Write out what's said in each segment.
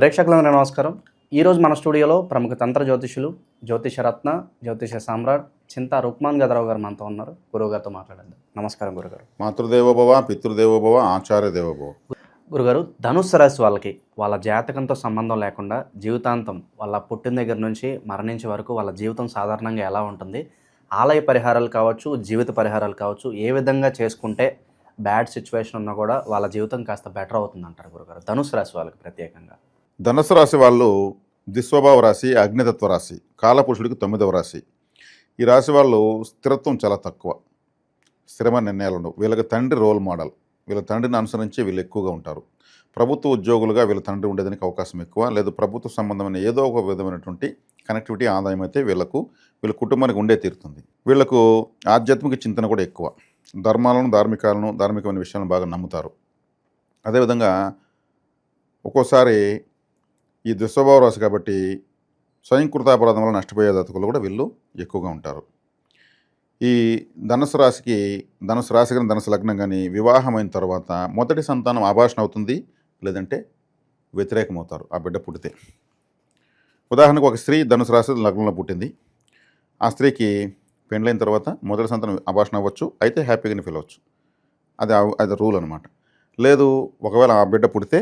ప్రేక్షకులందరూ నమస్కారం. ఈరోజు మన స్టూడియోలో ప్రముఖ తంత్ర జ్యోతిషులు జ్యోతిష రత్న జ్యోతిష సామ్రాట్ చింతా రుక్మాన్ గదరావు గారు మనతో ఉన్నారు. గురువు గారితో మాట్లాడండి. నమస్కారం గురుగారు. మాతృదేవోభవ పితృదేవోభవ ఆచార్య దేవోభవ గురుగారు ధనుస్సు రాశి వాళ్ళకి వాళ్ళ జాతకంతో సంబంధం లేకుండా జీవితాంతం వాళ్ళ పుట్టిన దగ్గర నుంచి మరణించే వరకు వాళ్ళ జీవితం సాధారణంగా ఎలా ఉంటుంది? ఆలయ పరిహారాలు కావచ్చు జీవిత పరిహారాలు కావచ్చు ఏ విధంగా చేసుకుంటే బ్యాడ్ సిచ్యువేషన్ ఉన్నా కూడా వాళ్ళ జీవితం కాస్త బెటర్ అవుతుంది అంటారు గురుగారు. ధనుసు రాశి వాళ్ళకి ప్రత్యేకంగా. ధనుసు రాశి వాళ్ళు దిస్వభావ రాశి అగ్నితత్వ రాశి కాలపురుషుడికి తొమ్మిదవ రాశి. ఈ రాశి వాళ్ళు స్థిరత్వం చాలా తక్కువ స్థిరమైన నిర్ణయాలు ఉండవు. వీళ్ళకి తండ్రి రోల్ మోడల్ వీళ్ళ తండ్రిని అనుసరించి వీళ్ళు ఎక్కువగా ఉంటారు. ప్రభుత్వ ఉద్యోగులుగా వీళ్ళ తండ్రి ఉండేదానికి అవకాశం ఎక్కువ లేదు ప్రభుత్వ సంబంధమైన ఏదో ఒక విధమైనటువంటి కనెక్టివిటీ ఆదాయం అయితే వీళ్ళకు వీళ్ళ కుటుంబానికి ఉండే తీరుతుంది. వీళ్ళకు ఆధ్యాత్మిక చింతన కూడా ఎక్కువ. ధర్మాలను ధార్మికాలను ధార్మికమైన విషయాలను బాగా నమ్ముతారు. అదేవిధంగా ఒక్కోసారి ఈ దుస్వభావ రాశి కాబట్టి స్వయంకృతాపరాధం వల్ల నష్టపోయే దతుకులు కూడా వీళ్ళు ఎక్కువగా ఉంటారు. ఈ ధనుసు రాశికి ధనుసు రాశి కానీ ధనుసు లగ్నం కానీ వివాహమైన తర్వాత మొదటి సంతానం ఆభాషణ అవుతుంది లేదంటే వ్యతిరేకమవుతారు ఆ బిడ్డ పుడితే. ఉదాహరణకు ఒక స్త్రీ ధనుసు రాశి లగ్నంలో పుట్టింది. ఆ స్త్రీకి పెండ్లైన తర్వాత మొదటి సంతానం అభాషణ అవ్వచ్చు అయితే హ్యాపీగానే ఫీల్ అవ్వచ్చు. అది అది రూల్ అనమాట లేదు ఒకవేళ ఆ బిడ్డ పుడితే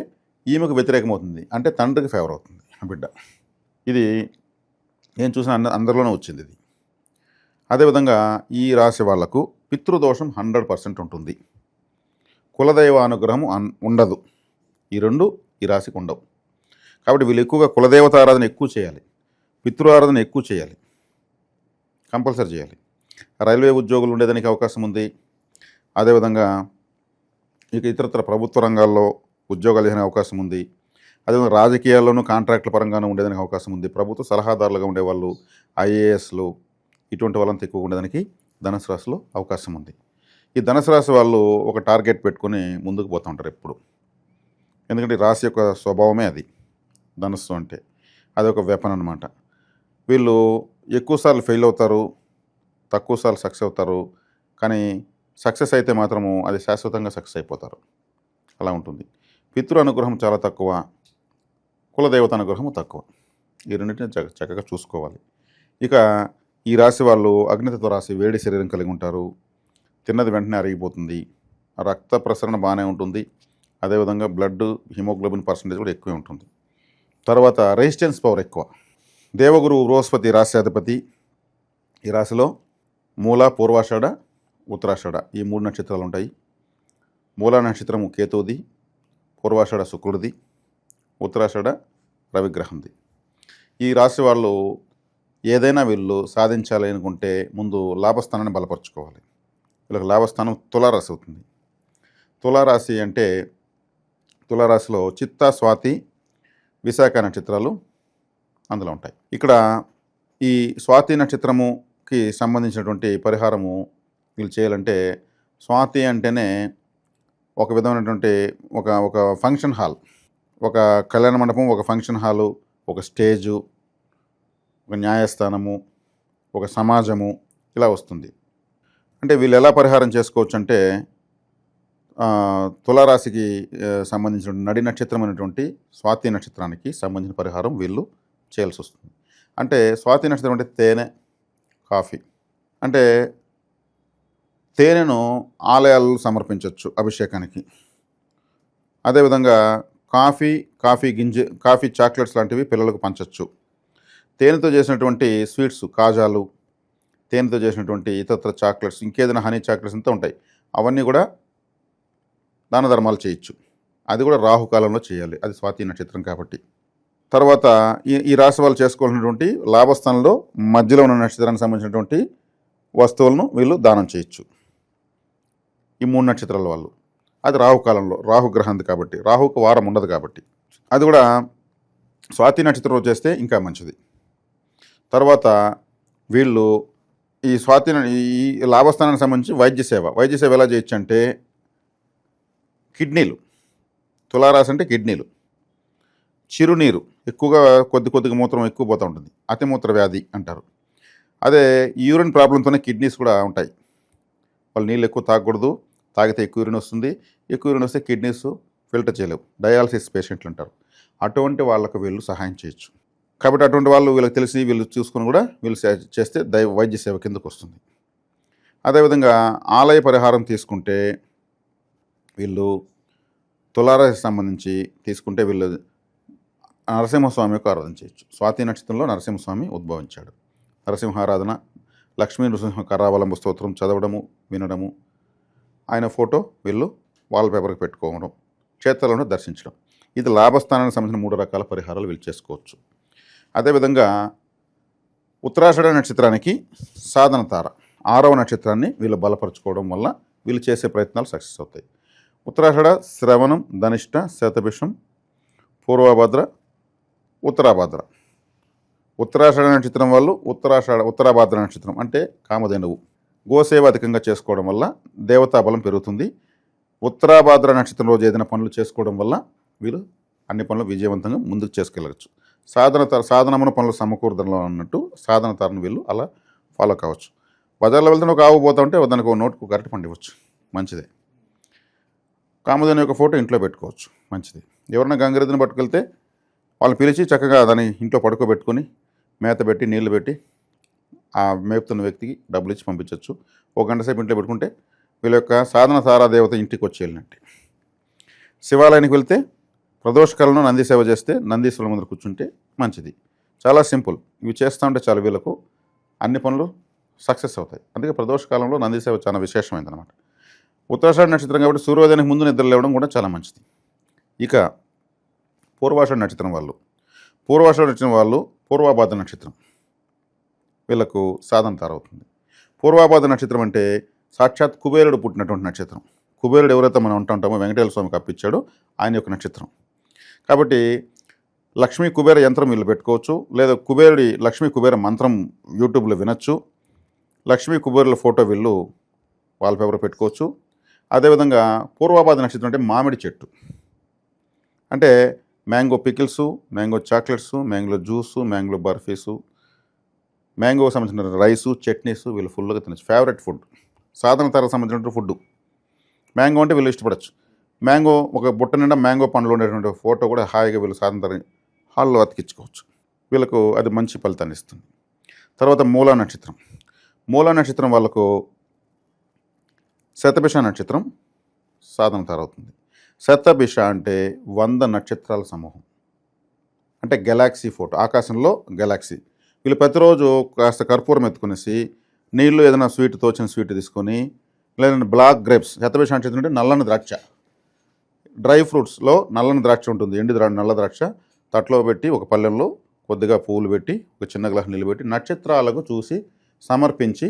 ఈమెకు వ్యతిరేకమవుతుంది. అంటే తండ్రికి ఫేవర్ అవుతుంది ఆ బిడ్డ. ఇది నేను చూసిన అంద అందరిలోనే వచ్చింది ఇది. అదేవిధంగా ఈ రాశి వాళ్ళకు పితృదోషం హండ్రెడ్ పర్సెంట్ ఉంటుంది. కులదైవ అనుగ్రహం అన్- ఉండదు. ఈ రెండు ఈ రాశికి ఉండవు. కాబట్టి వీళ్ళు ఎక్కువగా కులదేవత ఆరాధన ఎక్కువ చేయాలి. పితృ ఆరాధన ఎక్కువ చేయాలి. కంపల్సరీ చేయాలి. రైల్వే ఉద్యోగులు ఉండేదానికి అవకాశం ఉంది. అదేవిధంగా ఇక ఇతరత్ర ప్రభుత్వ రంగాల్లో ఉద్యోగాలు చేసే అవకాశం ఉంది. అదేవిధంగా రాజకీయాల్లోనూ కాంట్రాక్టుల పరంగానూ ఉండేదానికి అవకాశం ఉంది. ప్రభుత్వ సలహాదారులుగా ఉండేవాళ్ళు ఐఏఎస్లు ఇటువంటి వాళ్ళంతా ఎక్కువ ఉండేదానికి ధనుసు రాశిలో అవకాశం ఉంది. ఈ ధనుసు రాశి వాళ్ళు ఒక టార్గెట్ పెట్టుకుని ముందుకు పోతూ ఉంటారు ఎప్పుడు. ఎందుకంటే రాశి యొక్క స్వభావమే అది. ధనుస్సు అంటే అది ఒక వెపన్ అనమాట వీళ్ళు ఎక్కువసార్లు ఫెయిల్ అవుతారు తక్కువసార్లు సక్సెస్ అవుతారు కానీ సక్సెస్ అయితే మాత్రము అది శాశ్వతంగా సక్సెస్ అయిపోతారు. అలా ఉంటుంది. పితృ అనుగ్రహం చాలా తక్కువ కులదేవత అనుగ్రహము తక్కువ. ఈ రెండింటిని చక్కగా చూసుకోవాలి. ఇక ఈ రాశి వాళ్ళు అగ్నితత్వ రాశి వేడి శరీరం కలిగి ఉంటారు. తిన్నది వెంటనే అరిగిపోతుంది. రక్త ప్రసరణ బాగానే ఉంటుంది. అదేవిధంగా బ్లడ్ హిమోగ్లోబిన్ పర్సంటేజ్ కూడా ఎక్కువే ఉంటుంది. తర్వాత రెసిస్టెన్స్ పవర్ ఎక్కువ. దేవగురు బృహస్పతి రాశ్యాధిపతి ఈ రాశిలో మూల పూర్వాషాఢ ఉత్తరాషాఢ ఈ మూడు నక్షత్రాలు ఉంటాయి. మూల నక్షత్రము కేతువుది పూర్వాషాఢ శుక్రుడిది ఉత్తరాషాఢ రవిగ్రహంది. ఈ రాశి వాళ్ళు ఏదైనా వీళ్ళు సాధించాలి అనుకుంటే ముందు లాభస్థానాన్ని బలపరుచుకోవాలి. వీళ్ళకి లాభస్థానం తులారాశి అవుతుంది. తులారాశి అంటే తులారాశిలో చిత్త స్వాతి విశాఖ నక్షత్రాలు అందులో ఉంటాయి. ఇక్కడ ఈ స్వాతి నక్షత్రముకి సంబంధించినటువంటి పరిహారము వీళ్ళు చేయాలంటే స్వాతి అంటేనే ఒక విధమైనటువంటి ఒక ఒక ఫంక్షన్ హాల్ ఒక కళ్యాణ మండపం ఒక ఫంక్షన్ హాలు ఒక స్టేజు ఒక న్యాయస్థానము ఒక సమాజము ఇలా వస్తుంది. అంటే వీళ్ళు ఎలా పరిహారం చేసుకోవచ్చు అంటే తులారాశికి సంబంధించిన నడి నక్షత్రమైనటువంటి స్వాతి నక్షత్రానికి సంబంధించిన పరిహారం వీళ్ళు చేయాల్సి వస్తుంది. అంటే స్వాతి నక్షత్రం అంటే తేనె కాఫీ. అంటే తేనెను ఆలయాల్లో సమర్పించవచ్చు అభిషేకానికి. అదేవిధంగా కాఫీ కాఫీ గింజ కాఫీ చాక్లెట్స్ లాంటివి పిల్లలకు పంచవచ్చు తేనెతో చేసినటువంటి స్వీట్స్ కాజాలు తేనెతో చేసినటువంటి ఇతర చాక్లెట్స్ ఇంకేదైనా హనీ చాక్లెట్స్ అంతా ఉంటాయి. అవన్నీ కూడా దాన ధర్మాలు చేయొచ్చు. అది కూడా రాహుకాలంలో చేయాలి. అది స్వాతి నక్షత్రం కాబట్టి. తర్వాత ఈ ఈ రాశి వాళ్ళు చేసుకోవాల్సినటువంటి లాభస్థానంలో మధ్యలో ఉన్న నక్షత్రానికి సంబంధించినటువంటి వస్తువులను వీళ్ళు దానం చేయొచ్చు. ఈ మూడు నక్షత్రాల వాళ్ళు. అది రాహుకాలంలో రాహుగ్రహంది కాబట్టి రాహుకు వారం ఉండదు కాబట్టి. అది కూడా స్వాతి నక్షత్రం చేస్తే ఇంకా మంచిది. తర్వాత వీళ్ళు ఈ స్వాతి ఈ లాభస్థానానికి సంబంధించి వైద్య సేవ. వైద్య సేవ ఎలా చేయొచ్చు అంటే కిడ్నీలు. తులారాశి అంటే కిడ్నీలు. చిరునీరు. ఎక్కువగా కొద్ది కొద్దిగా మూత్రం ఎక్కువ పోతూ ఉంటుంది. అతిమూత్ర వ్యాధి అంటారు. అదే యూరిన్ ప్రాబ్లంతోనే కిడ్నీస్ కూడా ఉంటాయి. వాళ్ళు నీళ్ళు ఎక్కువ తాగకూడదు. తాగితే ఎక్కువ యూరిన్ వస్తుంది ఎక్కువ యూరిన్ వస్తే కిడ్నీస్ ఫిల్టర్ చేయలేవు. డయాలసిస్ పేషెంట్లు ఉంటారు. అటువంటి వాళ్ళకు వీళ్ళు సహాయం చేయొచ్చు. కాబట్టి అటువంటి వాళ్ళు వీళ్ళకి తెలిసి వీళ్ళు చూసుకుని కూడా వీళ్ళు చేస్తే దై వైద్య సేవ కిందకు వస్తుంది. అదేవిధంగా ఆలయ పరిహారం తీసుకుంటే వీళ్ళు తులారా సంబంధించి తీసుకుంటే వీళ్ళు నరసింహస్వామి యొక్క ఆరాధన చేయొచ్చు. స్వాతి నక్షత్రంలో నరసింహస్వామి ఉద్భవించాడు. నరసింహారాధన లక్ష్మీ నృసింహ కరావలంబ స్తోత్రం చదవడము వినడము ఆయన ఫోటో వీళ్ళు వాల్ పేపర్కి పెట్టుకోవడం క్షేత్రాలను దర్శించడం. ఇది లాభస్థానానికి సంబంధించిన మూడు రకాల పరిహారాలు వీళ్ళు చేసుకోవచ్చు. అదేవిధంగా ఉత్తరాషాఢ నక్షత్రానికి సాధన తార ఆరవ నక్షత్రాన్ని వీళ్ళు బలపరచుకోవడం వల్ల వీళ్ళు చేసే ప్రయత్నాలు సక్సెస్ అవుతాయి. ఉత్తరాషాఢ శ్రవణం ధనిష్ట శతభిషం పూర్వభద్ర ఉత్తరాభద్ర. ఉత్తరాషాఢ నక్షత్రం వాళ్ళు ఉత్తరాషాఢ ఉత్తరాభాద్ర నక్షత్రం అంటే కామధేనువు. గోసేవ అధికంగా చేసుకోవడం వల్ల దేవతా బలం పెరుగుతుంది. ఉత్తరాభాద్ర నక్షత్రం రోజు ఏదైనా పనులు చేసుకోవడం వల్ల వీళ్ళు అన్ని పనులు విజయవంతంగా ముందుకు చేసుకెళ్ళవచ్చు సాధన తర సాధనమున పనులు సమకూర్దనలో అన్నట్టు సాధన తరను వీళ్ళు అలా ఫాలో కావచ్చు. బజార్లో వెళ్తే ఒక ఆవు పోతా ఉంటే దానికి ఒక నోట్కు కరెక్ట్ పండివచ్చు మంచిదే. కామధేను యొక్క ఫోటో ఇంట్లో పెట్టుకోవచ్చు. మంచిది. ఎవరైనా గంగరెద్దుని పట్టుకెళ్తే వాళ్ళు పిలిచి చక్కగా దాన్ని ఇంట్లో పడుకోబెట్టుకొని మేత పెట్టి నీళ్ళు పెట్టి ఆ మేపుతున్న వ్యక్తికి డబ్బులు ఇచ్చి పంపించవచ్చు ఒక గంట సేపు ఇంట్లో పెట్టుకుంటే వీళ్ళ యొక్క సాధన తారాదేవత ఇంటికి వచ్చి వెళ్ళినట్టే. శివాలయానికి వెళ్తే ప్రదోషకాలంలో నంది సేవ చేస్తే నందీశ్వరుల ముందర కూర్చుంటే మంచిది. చాలా సింపుల్. ఇవి చేస్తూ ఉంటే చాలు వీళ్ళకు అన్ని పనులు సక్సెస్ అవుతాయి. అందుకే ప్రదోషకాలంలో నంది సేవ చాలా విశేషమైంది అనమాట ఉత్తరాషాఢ నక్షత్రం కాబట్టి సూర్యోదయానికి ముందు నిద్ర లేవడం కూడా చాలా మంచిది. ఇక పూర్వాషాఢ నక్షత్రం వాళ్ళు. పూర్వాషాఢ నక్షత్రం వాళ్ళు పూర్వాభాద్ర నక్షత్రం. వీళ్ళకు సాధన తారవుతుంది. పూర్వాపాద నక్షత్రం అంటే సాక్షాత్ కుబేరుడు పుట్టినటువంటి నక్షత్రం. కుబేరుడు ఎవరైతే మనం అంటూ ఉంటామో వెంకటేశ్వర స్వామికి అప్పించాడో ఆయన యొక్క నక్షత్రం. కాబట్టి లక్ష్మీ కుబేర యంత్రం వీళ్ళు పెట్టుకోవచ్చు లేదా కుబేరుడి లక్ష్మీ కుబేర మంత్రం యూట్యూబ్లో వినొచ్చు. లక్ష్మీ కుబేరుల ఫోటో వీళ్ళు వాల్పేపర్ పెట్టుకోవచ్చు. అదేవిధంగా పూర్వాపాద నక్షత్రం అంటే మామిడి చెట్టు. అంటే mango pickles mango chocolates mango juice mango barfis mango సంబంధించిన రైసు చట్నీస్ వీళ్ళు ఫుల్గా తినచ్చు. ఫేవరెట్ ఫుడ్ సాధన తరగతి సంబంధించిన ఫుడ్ మ్యాంగో అంటే వీళ్ళు ఇష్టపడచ్చు. మ్యాంగో ఒక బుట్ట నిండా మ్యాంగో పండ్లు ఉండేటువంటి ఫోటో కూడా హాయిగా వీళ్ళు సాధన హాల్లో అతికించుకోవచ్చు. వీళ్ళకు అది మంచి ఫలితాన్ని ఇస్తుంది. తర్వాత మూలా నక్షత్రం. మూలా నక్షత్రం వాళ్ళకు శతభిష నక్షత్రం సాధన తరవుతుంది శతభిష అంటే వంద నక్షత్రాల సమూహం. అంటే గెలాక్సీ ఫోటో ఆకాశంలో గెలాక్సీ వీళ్ళు ప్రతిరోజు కాస్త కర్పూరం ఎత్తుకునేసి నీళ్ళు ఏదైనా స్వీట్ తోచిన స్వీట్ తీసుకొని లేదంటే బ్లాక్ గ్రేప్స్ శతభిష నక్షత్రం అంటే నల్లని ద్రాక్ష. డ్రై ఫ్రూట్స్లో నల్లని ద్రాక్ష ఉంటుంది. ఎండి ద్రా నల్ల ద్రాక్ష. తట్లో పెట్టి ఒక పళ్ళెంలో కొద్దిగా పువ్వులు పెట్టి ఒక చిన్న గ్లాస్ నీళ్ళు పెట్టి నక్షత్రాలకు చూసి సమర్పించి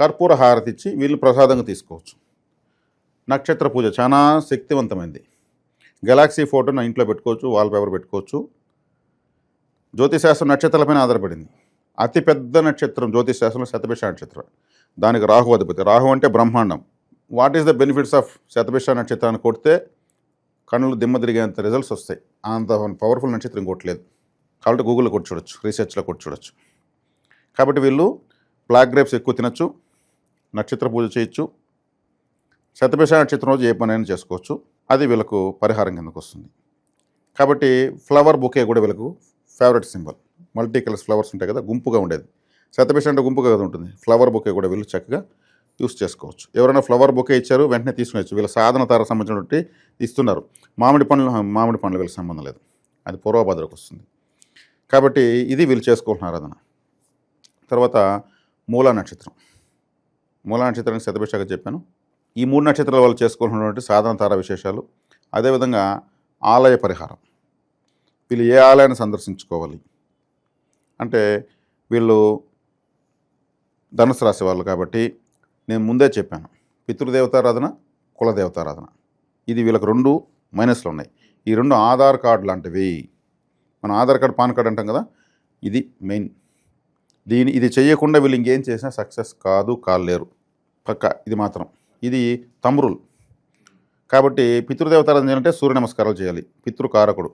కర్పూర హారతి ఇచ్చి వీళ్ళు ప్రసాదంగా తీసుకోవచ్చు. నక్షత్ర పూజ చాలా శక్తివంతమైంది. గెలాక్సీ ఫోటో నా ఇంట్లో పెట్టుకోవచ్చు వాల్ పేపర్ పెట్టుకోవచ్చు. జ్యోతిశాస్త్రం నక్షత్రాలపైన ఆధారపడింది. అతిపెద్ద నక్షత్రం జ్యోతిశాస్త్రంలో శతభిష నక్షత్రం. దానికి రాహు అధిపతి. రాహు అంటే బ్రహ్మాండం. What is the benefits of Shatabhisha నక్షత్రాన్ని కొడితే కళ్ళు దిమ్మ తిరిగేంత రిజల్ట్స్ వస్తాయి. అంత పవర్ఫుల్ నక్షత్రం కొట్టలేదు. కాబట్టి గూగుల్లో కొట్టి చూడొచ్చు. రీసెర్చ్లో కొట్టి చూడొచ్చు. కాబట్టి వీళ్ళు బ్లాక్ గ్రేప్స్ ఎక్కువ తినచ్చు. నక్షత్ర పూజ చేయొచ్చు. శతభిష నక్షత్రం రోజు ఏ పనైనా చేసుకోవచ్చు. అది వీళ్ళకు పరిహారం కిందకు వస్తుంది. కాబట్టి ఫ్లవర్ బుకే కూడా వీళ్ళకు favourite symbol. Multi colours flowers ఉంటాయి కదా గుంపుగా ఉండేది. శతభిష అంటే గుంపుగా కదా ఉంటుంది. ఫ్లవర్ బొకే కూడా వీళ్ళు చక్కగా యూస్ చేసుకోవచ్చు. ఎవరైనా ఫ్లవర్ బొకే ఇచ్చారు వెంటనే తీసుకునేచ్చు వీళ్ళ సాధన తార సంబంధించినటువంటి ఇస్తున్నారు. మామిడి పండ్లు మామిడి పండ్లు వీళ్ళకి సంబంధం లేదు. అది పూర్వభద్రకు వస్తుంది. కాబట్టి ఇది వీళ్ళు చేసుకుంటున్నారు ఆరాధన తర్వాత మూలా నక్షత్రం. మూలా నక్షత్రానికి శతభిషాగా చెప్పాను. ఈ మూడు నక్షత్రాల వాళ్ళు చేసుకుంటున్నటువంటి సాధన తార విశేషాలు. అదేవిధంగా ఆలయ పరిహారం. వీళ్ళు ఏ ఆలయాన్ని సందర్శించుకోవాలి? అంటే వీళ్ళు ధనుసు రాశి వాళ్ళు కాబట్టి నేను ముందే చెప్పాను. పితృదేవతారాధన కులదేవతారాధన. ఇది వీళ్ళకి రెండు మైనస్లు ఉన్నాయి. ఈ రెండు ఆధార్ కార్డు లాంటివి. మన ఆధార్ కార్డు పాన్ కార్డు అంటాం కదా? ఇది మెయిన్. దీని ఇది చేయకుండా వీళ్ళు ఇంకేం చేసినా సక్సెస్ కాదు కాలేరు. పక్క ఇది మాత్రం. ఇది తమ్రుల్ కాబట్టి పితృదేవతారాధన చేయాలంటే సూర్య నమస్కారాలు చేయాలి. పితృకారకుడు.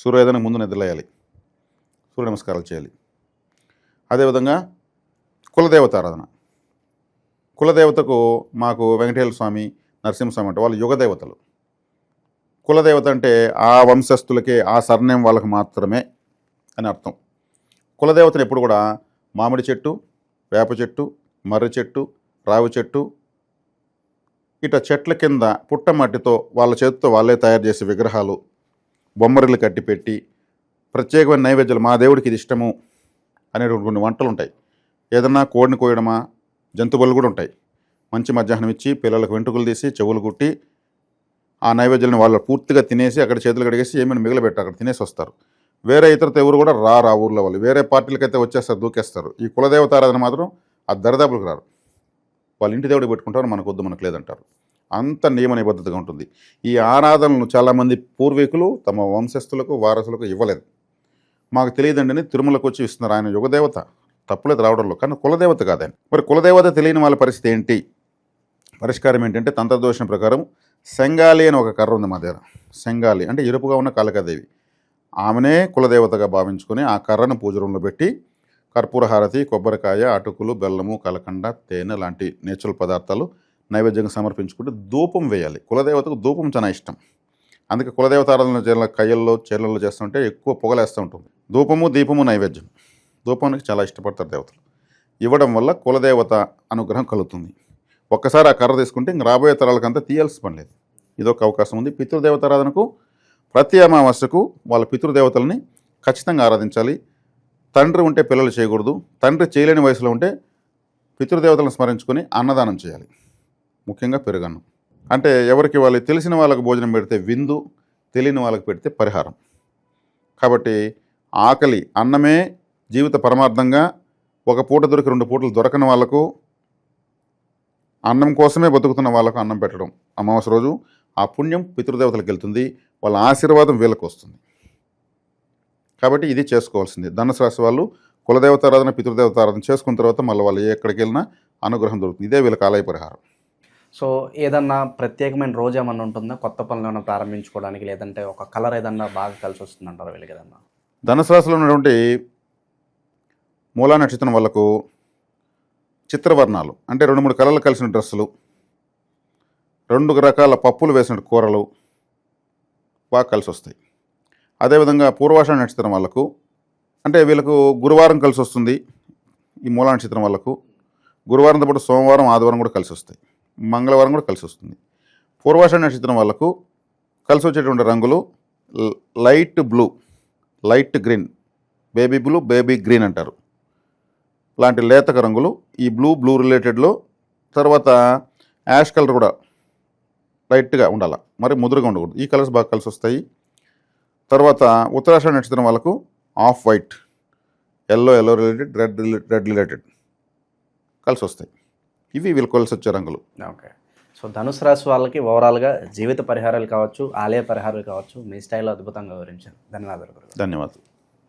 సూర్యోదయానికి ముందు నిద్రలేయాలి. సూర్య నమస్కారాలు చేయాలి. అదేవిధంగా కులదేవతారాధన. కులదేవతకు మాకు వెంకటేశ్వర స్వామి నరసింహస్వామి అంటే వాళ్ళు యుగదేవతలు కులదేవత అంటే ఆ వంశస్థులకే ఆ సర్ణయం వాళ్ళకి మాత్రమే అని అర్థం. కులదేవతను ఎప్పుడు కూడా మామిడి చెట్టు వేప చెట్టు మర్రి చెట్టు రావి చెట్టు ఇట చెట్ల కింద పుట్టమట్టితో వాళ్ళ చేతితో వాళ్ళే తయారు చేసే విగ్రహాలు బొమ్మరిలు కట్టి పెట్టి ప్రత్యేకమైన నైవేద్యాలు మా దేవుడికి ఇది ఇష్టము అనేటువంటి కొన్ని వంటలు ఉంటాయి ఏదన్నా కోడిని కోయడమా జంతువులు కూడా ఉంటాయి. మంచి మధ్యాహ్నం ఇచ్చి పిల్లలకు వెంట్రుకలు తీసి చెవులు కుట్టి ఆ నైవేద్యాలను వాళ్ళు పూర్తిగా తినేసి అక్కడ చేతులు కడిగేసి ఏమైనా మిగిలిపెట్టి అక్కడ తినేసి వస్తారు. వేరే ఇతరత ఎవరు కూడా రా ఆ ఊర్లో వాళ్ళు. వేరే పార్టీలకైతే వచ్చేస్తారు దూకేస్తారు. ఈ కులదేవతారాధన మాత్రం ఆ దరిదాపులకు రారు. వాళ్ళ ఇంటి దేవుడికి పెట్టుకుంటారు మనకొద్దు మనకు లేదంటారు. అంత నియమ నిబద్ధతగా ఉంటుంది. ఈ ఆరాధనలను చాలామంది పూర్వీకులు తమ వంశస్థులకు వారసులకు ఇవ్వలేదు. మాకు తెలియదండి తిరుమలకు వచ్చి ఇస్తున్నారు. ఆయన యుగదేవత. తప్పులేదు రావడంలో. కానీ కులదేవత కాదని మరి కులదేవత తెలియని వాళ్ళ పరిస్థితి ఏంటి? పరిష్కారం ఏంటంటే తంత్రదోషం ప్రకారం సెంగాలి అని ఒక కర్ర ఉంది మా దగ్గర. సెంగాలి అంటే ఎరుపుగా ఉన్న కాళికాదేవి. ఆమెనే కులదేవతగా భావించుకొని ఆ కర్రను పూజ రూమ్లో పెట్టి కర్పూరహారతి కొబ్బరికాయ అటుకులు బెల్లము కలకండ తేనె లాంటి నేచురల్ పదార్థాలు నైవేద్యంగా సమర్పించుకుంటే ధూపం వేయాలి. కులదేవతకు ధూపం చాలా ఇష్టం. అందుకే కులదేవత ఆరాధన చేయాల కయ్యల్లో చీరలలో చేస్తుంటే ఎక్కువ పొగలేస్తూ ఉంటుంది. ధూపము దీపము నైవేద్యం. ధూపానికి చాలా ఇష్టపడతారు దేవతలు. ఇవ్వడం వల్ల కులదేవత అనుగ్రహం కలుగుతుంది. ఒక్కసారి ఆ కర్ర తీసుకుంటే ఇంక రాబోయే తరాలకంతా తీయాల్సి పని లేదు. ఇదొక అవకాశం ఉంది. పితృదేవత ఆరాధనకు ప్రతి అమావాస్యకు వాళ్ళ పితృదేవతలని ఖచ్చితంగా ఆరాధించాలి. తండ్రి ఉంటే పిల్లలు చేయకూడదు. తండ్రి చేయలేని వయసులో ఉంటే పితృదేవతలను స్మరించుకొని అన్నదానం చేయాలి. ముఖ్యంగా పెరుగన్నం. అంటే ఎవరికి వాళ్ళకి తెలిసిన వాళ్ళకు భోజనం పెడితే విందు తెలియని వాళ్ళకి పెడితే పరిహారం. కాబట్టి ఆకలి అన్నమే జీవిత పరమార్థంగా ఒక పూట దొరికి రెండు పూటలు దొరకని వాళ్ళకు అన్నం కోసమే బతుకుతున్న వాళ్ళకు అన్నం పెట్టడం అమావాస్య రోజు ఆ పుణ్యం పితృదేవతలకు వెళ్తుంది వాళ్ళ ఆశీర్వాదం వీళ్ళకు వస్తుంది. కాబట్టి ఇది చేసుకోవాల్సింది. ధనుసు రాశి వాళ్ళు కులదేవతారాధన పితృదేవతారాధన చేసుకున్న తర్వాత మళ్ళీ వాళ్ళు ఎక్కడికి వెళ్ళినా అనుగ్రహం దొరుకుతుంది. ఇదే వీళ్ళకి ఆలయ పరిహారం. సో ఏదన్నా ప్రత్యేకమైన రోజు ఏమన్నా ఉంటుందా? కొత్త పనులు ఏమన్నా ప్రారంభించుకోవడానికి లేదంటే ఒక కలర్ ఏదన్నా బాగా కలిసి వస్తుందంటారు వీళ్ళకి ఏదన్నా? ధనుసు రాశిలో ఉన్నటువంటి మూలా నక్షత్రం వాళ్ళకు చిత్రవర్ణాలు. అంటే రెండు మూడు కలర్లు కలిసిన డ్రెస్సులు. రెండు రకాల పప్పులు వేసిన కూరలు బాగా కలిసి వస్తాయి. అదేవిధంగా పూర్వాషాఢ నక్షత్రం వాళ్ళకు అంటే వీళ్ళకు గురువారం కలిసి వస్తుంది. ఈ మూలా నక్షత్రం వాళ్ళకు గురువారంతో పాటు సోమవారం ఆదివారం కూడా కలిసి వస్తాయి. మంగళవారం కూడా కలిసి వస్తుంది. పూర్వాష నక్షత్రం వాళ్ళకు కలిసి వచ్చేటువంటి రంగులు light blue light green baby blue baby green అంటారు. లాంటి లేతక రంగులు ఈ బ్లూ బ్లూ రిలేటెడ్లో తర్వాత యాష్ కలర్ కూడా లైట్గా ఉండాలి. మరి ముదురుగా ఉండకూడదు. ఈ కలర్స్ బాగా కలిసి వస్తాయి. తర్వాత ఉత్తరాషాఢ నక్షత్రం వాళ్ళకు off white yellow yellow related red red related కలిసి వస్తాయి. ఇవి వీళ్ళు వచ్చే రంగులు. ఓకే. సో ధనుసు రాశి వాళ్ళకి ఓవరాల్గా జీవిత పరిహారాలు కావచ్చు ఆలయ పరిహారాలు కావచ్చు మీ స్టైల్లో అద్భుతంగా వివరించారు. ధన్యవాదాలు ధన్యవాదాలు.